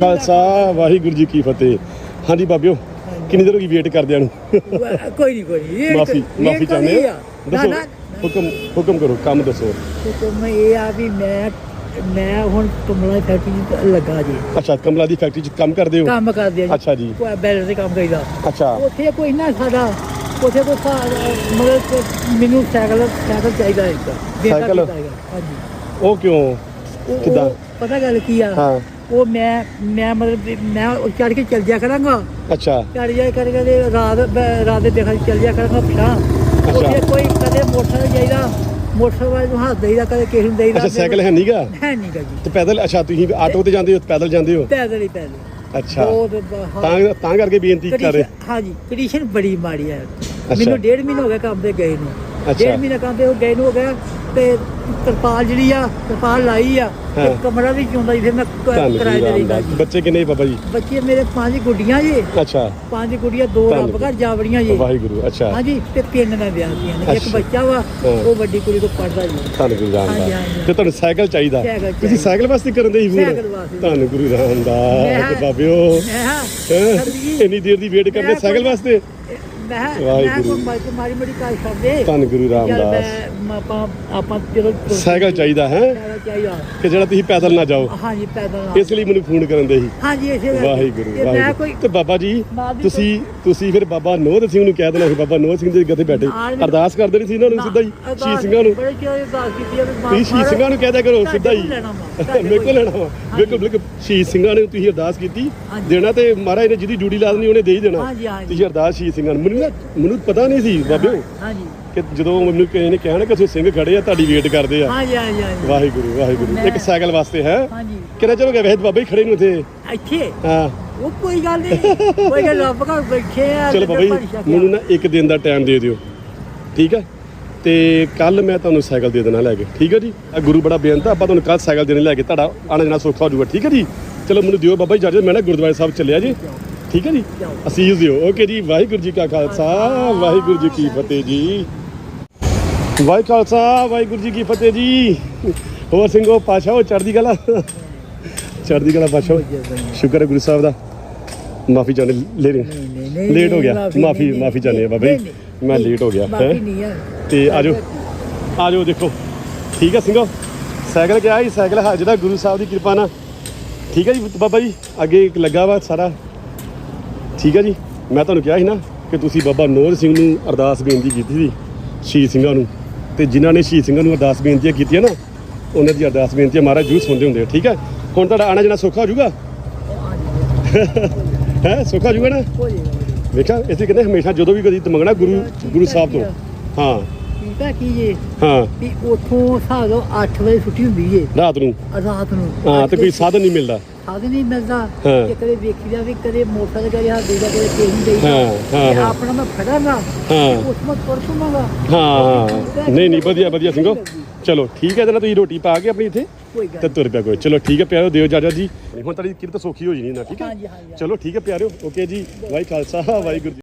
ਖਾਲਸਾ ਵਾਹਿਗੁਰੂ ਜੀ ਕੀ ਫਤਿਹ। ਹਾਂਜੀ ਬਾਬਿਓ ਕਿੰਨੀ ਦੇਰ ਹੋ ਗਈ ਵੇਟ ਕਰਦਿਆਂ ਨੂੰ? ਕੋਈ ਨਹੀਂ ਕੋਈ ਨਹੀਂ ਮਾਫੀ ਮਾਫੀ ਚਾਹੁੰਦੇ ਦੱਸੋ ਹੁਕਮ ਹੁਕਮ ਕਰੋ ਕੰਮ ਦੱਸੋ। ਤੇ ਮੈਂ ਇਹ ਆ ਵੀ ਮੈਂ ਮੈਂ ਹੁਣ ਕਮਲਾ ਫੈਕਟਰੀ 'ਚ ਲੱਗਾ ਜੀ। ਅੱਛਾ ਕਮਲਾ ਦੀ ਫੈਕਟਰੀ 'ਚ ਕੰਮ ਕਰਦੇ ਹੋ? ਕੰਮ ਕਰਦੇ ਆ ਅੱਛਾ ਜੀ। ਕੋਈ ਬੈਲਰ ਦੇ ਕੰਮ ਕਰੀਦਾ। ਅੱਛਾ। ਉੱਥੇ ਕੋਈ ਨਾ ਸਾਡਾ ਉੱਥੇ ਕੋਈ ਕੋਈ ਮੈਨੂੰ ਸਾਈਕਲ ਸਾਈਕਲ ਚਾਹੀਦਾ ਇੱਕ। ਸਾਈਕਲ? ਹਾਂਜੀ। ਉਹ ਕਿਉਂ? ਕਿੱਦਾਂ? ਪਤਾ ਗੱਲ ਕੀ ਆ? ਹਾਂ। ਉਹ ਮੈਂ ਮੈਂ ਮਤਲਬ ਮੈਂ ਚੜ ਕੇ ਚੱਲ ਜਾ ਕਰਾਂਗਾ। ਅੱਛਾ। ਚੜ ਜਾ ਕਰਕੇ ਤੇ ਰਾਤ ਰਾਤ ਦੇ ਦੇਖਾ ਚੱਲ ਜਾ ਕਰਾਂਗਾ ਪਛਾਂ ਉੱਥੇ ਕੋਈ ਕਦੇ ਮੋਟਰਸਾਈਕਲ ਜਾਈਦਾ। ਮੋਟਰਸਾਈਕਲ ਨੂੰ ਹੱਥ ਦੇਈਦਾ ਕਦੇ ਕਿਸੇ ਨੂੰ ਦੇਈਦਾ। ਅੱਛਾ ਸਾਈਕਲ ਹੈ ਨਹੀਂਗਾ ਹੈ ਨਹੀਂ ਗਾ ਜੀ। ਤੇ ਪੈਦਲ ਅੱਛਾ ਤੁਸੀਂ ਆਟੋ ਤੇ ਜਾਂਦੇ ਹੋ ਪੈਦਲ ਜਾਂਦੇ ਹੋ? ਪੈਦਲ ਹੀ ਪੈਦਲ। ਅੱਛਾ। ਹਾਂ। ਤਾਂ ਤਾਂ ਕਰਕੇ ਬੇਨਤੀ ਕਰ ਰਹੇ। ਕੰਡੀਸ਼ਨ- ਹਾਂਜੀ ਕੰਡੀਸ਼ਨ ਬੜੀ ਮਾੜੀ ਹੈ। ਅੱਛਾ। ਮੈਨੂੰ ਡੇਢ ਮਹੀਨਾ ਹੋ ਗਿਆ ਕੰਮ ਤੇ ਗਏ ਨੂੰ। ਡੇਢ ਮਹੀਨਾ ਕੰਮ ਤੇ ਉਹ ਗਏ ਨੂੰ ਹੋ ਗਿਆ ਤੇ ਤਰਪਾਲ ਜਿਹੜੀ ਆ ਤਰਪਾਲ ਲਾਈ ਆ ਤੇ। ਕਮਰਾ ਵੀ ਚੁੰਦਾ ਜੀ ਫਿਰ ਮੈਂ ਕਿਰਾਏ ਤੇ ਰਹੀ ਰਾਮਦਾਸ ਜੀ ਬੱਚੇ ਕਿੰਨੇ ਬਾਬਾ ਜੀ? ਬੱਚੇ ਮੇਰੇ ਪੰਜ ਗੁੱਡੀਆਂ ਜੀ। ਅੱਛਾ। ਪੰਜ ਗੁੱਡੀਆਂ ਦੋ ਰੱਬ ਘਰ ਜਾਵੜੀਆਂ ਜੀ। ਵਾਹਿਗੁਰੂ ਅੱਛਾ। ਹਾਂਜੀ ਤੇ ਤਿੰਨ ਮੈਂ ਵਿਆਹ ਕੀਆਂ ਨੇ। ਇੱਕ। ਬੱਚਾ ਵਾ। ਉਹ ਵੱਡੀ ਕੁੜੀ ਕੋ ਪੜਦਾ ਜੀ। ਧੰਨ ਗੁਰੂ ਰਾਮਦਾਸ। ਤੇ ਤੁਹਾਨੂੰ ਸਾਈਕਲ ਚਾਹੀਦਾ? ਤੁਸੀਂ। ਸਾਈਕਲ ਵਾਸਤੇ ਕਰਨ ਦੇ ਹੀ ਫੋਨ। ਧੰਨ ਗੁਰੂ ਰਾਮਦਾਸ ਤੇ ਬਾਬਿਓ। ਇੰਨੀ ਦੇਰ ਦੀ ਵੇਟ ਕਰਦੇ ਸਾਈਕਲ ਵਾਸਤੇ? ਮੈਂ ਕਿਹਾ, ਮੈਂ ਵਾਹਿਗੁਰੂ। ਕੋਈ ਮਾੜੀ ਮਾੜੀ ਮੋਟੀ ਕਾਲ ਕਰਦੇ। ਧੰਨ ਗੁਰੂ ਰਾਮਦਾਸ। ਆਪਾਂ ਆਪਾਂ ਜਦੋਂ ਸਾਈਕਲ ਚਾਹੀਦਾ ਹੈ? ਸਾਈਕਲ ਚਾਹੀਦਾ। ਕਿ ਜਿਹੜਾ ਤੁਸੀਂ ਪੈਦਲ ਨਾ ਜਾਓ। ਹਾਂਜੀ ਪੈਦਲ। ਇਸ ਲਈ ਮੈਨੂੰ ਫੋਨ ਕਰਨ ਦੇ ਸੀ। ਹਾਂਜੀ ਇਸੇ। ਵਾਹਿਗੁਰੂ ਵਾਹਿਗੁਰੂ। ਤੇ ਬਾਬਾ ਜੀ ਤੁਸੀਂ ਤੁਸੀਂ ਫਿਰ ਬਾਬਾ ਨੋਹ ਸਿੰਘ ਨੂੰ ਕਹਿ ਦੇਣਾ ਸੀ ਬਾਬਾ ਨੋਹ ਸਿੰਘ ਦੇ ਗੱਦੇ ਬੈਠੇ। ਅਰਦਾਸ ਕਰਦੇ ਨਹੀਂ ਸੀ ਇਹਨਾਂ ਨੂੰ ਸਿੱਧਾ ਹੀ ਸ਼ਹੀਦ ਸਿੰਘਾਂ ਨੂੰ। ਬੜੇ ਚਿਰ ਅਰਦਾਸ ਕੀਤੀ ਆ ਵੀ ਮਾਂ- ਤੁਸੀਂ ਮਾਰੋ। ਸਿੰਘਾਂ ਨੂੰ ਕਹਿ ਦਿਆ ਕਰੋ ਸਿੱਧਾ ਹੀ। ਮੇਰੇ ਕੋਲ ਕੋਲ। ਲੈਣਾ ਵਾ। ਬਿਲਕੁਲ ਬਿਲਕੁਲ। ਸ਼ਹੀਦ ਸਿੰਘਾਂ ਨੇ ਤੁਸੀਂ ਅਰਦਾਸ ਕੀਤੀ। ਦੇਣਾ ਤੇ ਮਹਾਰਾਜ ਨੇ ਜਿਹਦੀ ਡਿਊਟੀ ਲਾ ਦੇਣੀ ਉਹਨੇ ਦੇ ਹੀ ਦੇਣਾ। ਤੁਸੀਂ ਅਰਦਾਸ ਸ਼ਹੀਦ ਸਿੰਘਾਂ ਨੂੰ। ਨਾ ਮੈਨੂੰ ਪਤਾ ਨਹੀਂ ਸੀ ਬਾਬਿਓ ਹਾਂਜੀ ਕਿ ਜਦੋਂ ਮੈਨੂੰ ਕਿਸੇ ਨੇ ਕਹਿਣਾ ਕਿ ਤੁਸੀਂ ਸਿੰਘ ਖੜੇ ਆ ਤੁਹਾਡੀ ਵੇਟ ਕਰਦੇ ਆ। ਹਾਂਜੀ ਹਾਂਜੀ ਹਾਂਜੀ ਵਾਹਿਗੁਰੂ ਵਾਹਿਗੁਰੂ। ਇੱਕ ਸਾਈਕਲ ਵਾਸਤੇ ਹੈ। ਹਾਂਜੀ ਹੋ ਗਿਆ ਵੈਸੇ ਬਾਬਾ ਖੜੇ ਨੂੰ ਇੱਥੇ। ਇੱਥੇ? ਹਾਂ। ਉਹ ਕੋਈ ਗੱਲ ਨਹੀਂ। ਕੋਈ ਗੱਲ ਰੱਬ ਘਰ ਬੈਠੇ ਆ ਚਲੋ ਬਾਬਾ ਜੀ। ਮੈਨੂੰ ਨਾ ਇੱਕ ਦਿਨ ਦਾ ਟਾਈਮ ਦੇ ਦਿਓ। ਠੀਕ ਹੈ? ਤੇ ਕੱਲ ਮੈਂ ਤੁਹਾਨੂੰ ਸਾਈਕਲ ਦੇ ਦੇਣਾ ਲੈ ਕੇ। ਠੀਕ ਹੈ ਜੀ? ਆ ਗੁਰੂ ਬੜਾ ਬੇਨਤ ਆ ਆਪਾਂ ਤੁਹਾਨੂੰ ਕੱਲ ਸਾਈਕਲ ਦੇਣੇ ਲੈ ਕੇ। ਤੁਹਾਡਾ ਆਣਾ ਜਣਾ ਸੌਖਾ ਹੋ ਜਾਊਗਾ। ਠੀਕ ਹੈ ਜੀ? ਚਲੋ ਮੈਨੂੰ ਦਿਓ ਬਾਬਾ ਜੀ ਇਜਾਜ਼ਤ ਮੈਂ ਨਾ ਗੁਰਦੁਆਰੇ ਸਾਹਿਬ ਚੱਲਿਆ ਜੀ। ਠੀਕ ਹੈ ਜੀ? ਜਾਓ। ਅਸੀਸ ਦਿਓ। ਓਕੇ ਜੀ ਵਾਹਿਗੁਰੂ ਜੀ ਕਾ ਖਾਲਸਾ ਵਾਹਿਗੁਰੂ ਜੀ ਕੀ ਫਤਿਹ ਜੀ। ਵਾਹਿ ਖਾਲਸਾ ਵਾਹਿਗੁਰੂ ਜੀ ਕੀ ਫਤਿਹ ਜੀ। ਹੋਰ ਸਿੰਘੋ ਪਾਸ਼ਾ ਚੜ੍ਹਦੀ ਕਲਾ? ਚੜ੍ਹਦੀ ਕਲਾ ਪਾਸ਼ਾ ਸ਼ੁਕਰ ਹੈ ਗੁਰੂ ਸਾਹਿਬ ਦਾ। ਮਾਫੀ ਚਾਹੁੰਦੇ ਲੈ ਰਹੇ ਲੇਟ ਹੋ ਗਿਆ। ਮਾਫ਼ੀ ਮਾਫੀ ਆ ਬਾਬਾ। ਮੈਂ ਲੇਟ ਹੋ ਗਿਆ ਹੈਂ? ਨਹੀਂ ਆ ਤੇ ਆਜੋ ਆਜੋ ਦੇਖੋ। ਠੀਕ ਹੈ ਸਿੰਘੋ? ਸਾਈਕਲ ਕਿਹਾ ਸੀ ਸਾਈਕਲ ਹਾ ਜਿਹੜਾ ਗੁਰੂ ਸਾਹਿਬ ਦੀ ਕਿਰਪਾ ਨਾਲ। ਠੀਕ ਹੈ ਜੀ ਬਾਬਾ ਜੀ ਅੱਗੇ ਲੱਗਾ ਵਾ ਸਾਰਾ। ਠੀਕ ਹੈ ਜੀ। ਮੈਂ ਤੁਹਾਨੂੰ ਕਿਹਾ ਸੀ ਨਾ ਕਿ ਤੁਸੀਂ ਬਾਬਾ ਨੋਰ ਸਿੰਘ ਨੂੰ ਅਰਦਾਸ ਬੇਨਤੀ ਕੀਤੀ ਸੀ ਸ਼ਹੀਦ ਸਿੰਘਾਂ ਨੂੰ। ਤੇ ਜਿਨ੍ਹਾਂ ਨੇ ਸ਼ਹੀਦ ਸਿੰਘਾਂ ਨੂੰ ਅਰਦਾਸ ਬੇਨਤੀਆਂ ਕੀਤੀਆਂ ਨਾ ਉਹਨਾਂ ਦੀ ਅਰਦਾਸ ਬੇਨਤੀਆਂ ਮਹਾਰਾਜ ਜਰੂਰ ਸੁਣਦੇ ਹੁੰਦੇ ਆ ਠੀਕ ਹੈ ਹੁਣ ਤੁਹਾਡਾ ਆਣਾ ਜਣਾ ਸੌਖਾ ਹੋ ਜਾਊਗਾ? ਹੈ ਸੌਖਾ ਹੋ ਜਾਊਗਾ ਨਾ? ਵੇਖਿਆ ਇਸੇ ਕਹਿੰਦੇ ਹਮੇਸ਼ਾ ਜਦੋਂ ਵੀ ਕਦੀ ਮੰਗਣਾ ਗੁਰੂ ਗੁਰੂ ਸਾਹਿਬ ਤੋਂ। ਹਾਂ। ਠੀਕ ਹੈ ਕੀ ਜੀ? ਹਾਂ। ਵੀ ਉਥੋਂ ਸਾਦੋਂ 8 ਵਜੇ ਛੁੱਟੀ ਹੁੰਦੀ ਏ ਰਾਤ ਨੂੰ। ਰਾਤ ਨੂੰ। ਹਾਂ ਤੇ ਕੋਈ ਸਾਧਨ ਨਹੀਂ ਮਿਲਦਾ। ਸਾਧਨ ਨਹੀਂ ਮਿਲਦਾ ਹਾਂ। ਕਿ ਕਦੇ ਵੇਖੀ ਦਾ ਵੀ ਕਦੇ ਮੋਟਰਸਾਈਕਲ ਕਦੇ ਹੱਥ ਦੇਦਾ ਕਦੇ ਕਿਸੇ ਨੂੰ ਦੇਈਦਾ ਹਾਂ, ਹਾਂ, ਤੇ ਹਾਂ। ਆਪਣਾ ਮੈਂ ਫੜਾਂਗਾ ਹਾਂ। ਉਸ ਨੂੰ ਤੁਰ ਪਵਾਂਗਾ ਹਾਂ ਹਾਂ। ਨਹੀਂ ਨਹੀਂ ਵਧੀਆ ਵਧੀਆ ਸਿੰਘੋ। ਚਲੋ ਠੀਕ ਹੈ ਜਨਾ ਤੁਸੀਂ ਰੋਟੀ ਪਾ ਕੇ ਆਪਣੀ ਇੱਥੇ ਕੋਈ ਤੇ ਤੁਰ ਪਿਆ ਕੋਈ। ਚਲੋ ਠੀਕ ਹੈ ਪਿਆਰਿਓ ਦਿਓ ਇਜਾਜ਼ਤ ਜੀ। ਹੁਣ ਤੁਹਾਡੀ ਕਿਰਤ ਸੌਖੀ ਹੋ ਜਣੀ ਨਾ ਠੀਕ ਹੈ? ਹਾਂਜੀ, ਹਾਂਜੀ, ਹਾਂਜੀ। ਚਲੋ ਠੀਕ ਹੈ ਪਿਆਰਿਓ। ਓਕੇ ਜੀ ਵਾਹਿ ਖਾਲਸਾ ਵਾਹਿਗੁਰੂ ਜੀ